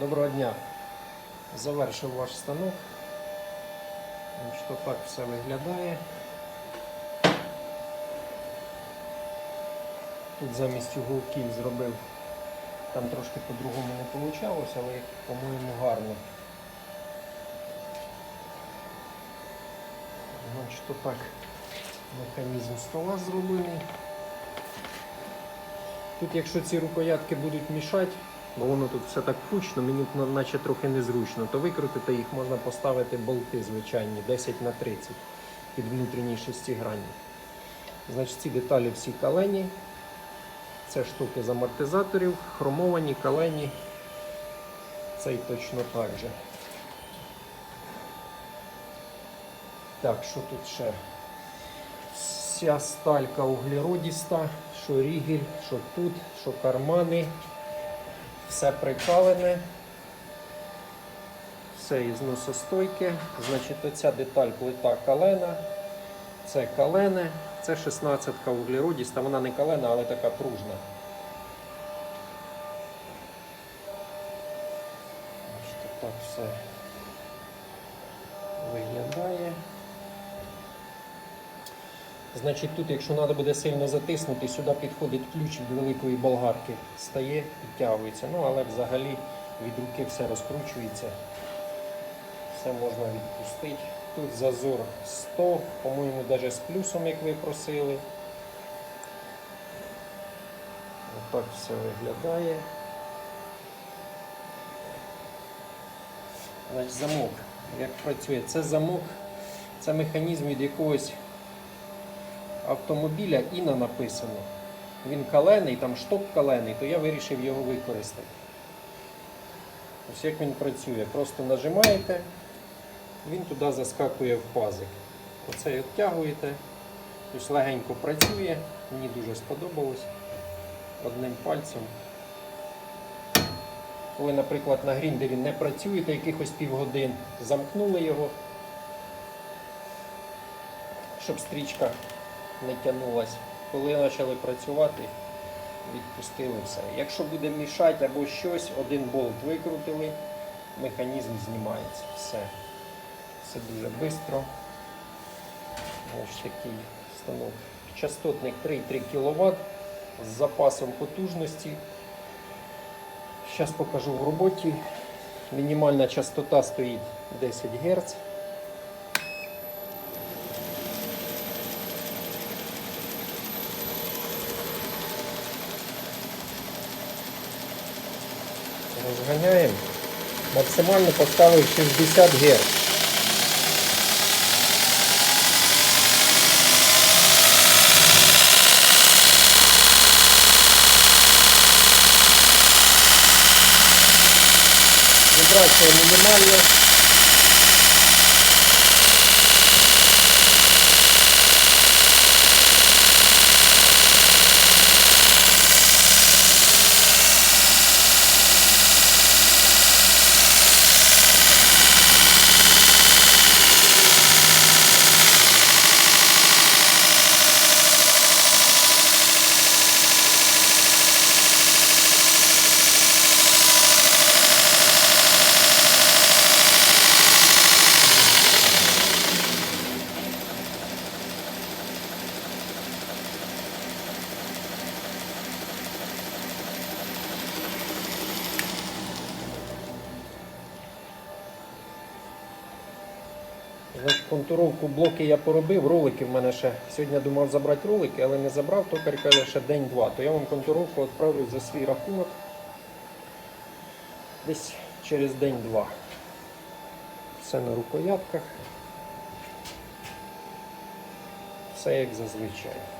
Доброго дня. Завершив ваш станок. Що так все виглядає. Тут замість уголків зробив, там трошки по-другому не вийшло, але по-моєму гарно. Значить, так механізм стола зроблений. Тут, якщо ці рукоятки будуть мішати, бо воно тут все так кучно, мені наче трохи незручно, то викрутити їх можна поставити болти звичайні 10 на 30 під внутрішній шестигранні. Значить, ці деталі всі калені. Це штуки з амортизаторів, хромовані, калені. Цей точно так же. Так, що тут ще? Вся сталька углеродіста, що рігель, що тут, що кармани. Все прикалене. Все із носостойки. Значить, оця деталь плита калена. Це калене, це 16-ка углеродіста, вона не калена, але така пружна. Значить, так все виглядає. Значить, тут, якщо треба буде сильно затиснути, сюди підходить ключ від великої болгарки, стає, підтягується. Ну, але взагалі від руки все розкручується. Все можна відпустити. Тут зазор 100, по-моєму, навіть з плюсом, як ви просили. Отак все виглядає. Значить, замок. Як працює? Це замок, це механізм від якогось автомобіля Іна написано. Він калений, там шток калений, то я вирішив його використати. Ось як він працює. Просто нажимаєте, він туди заскакує в пазик. Оце відтягуєте. Ось легенько працює, мені дуже сподобалось. Одним пальцем. Коли, наприклад, на гріндері не працюєте якихось півгодин, замкнули його, щоб стрічка не тягнулась. Коли почали працювати, відпустили все. Якщо буде мішати або щось, один болт викрутили, механізм знімається. Все. Все дуже швидко. Ось такий станок. Частотник 3,3 кВт з запасом потужності. Зараз покажу в роботі. Мінімальна частота стоїть 10 Гц. Розганяємо. Максимально поставив 60 Гц. Вібрація мінімальна. Контуровку блоки я поробив, ролики в мене ще. Сьогодні думав забрати ролики, але не забрав, токар каже, ще день-два. То я вам контуровку відправлю за свій рахунок десь через день-два. Все на рукоятках. Все як зазвичай.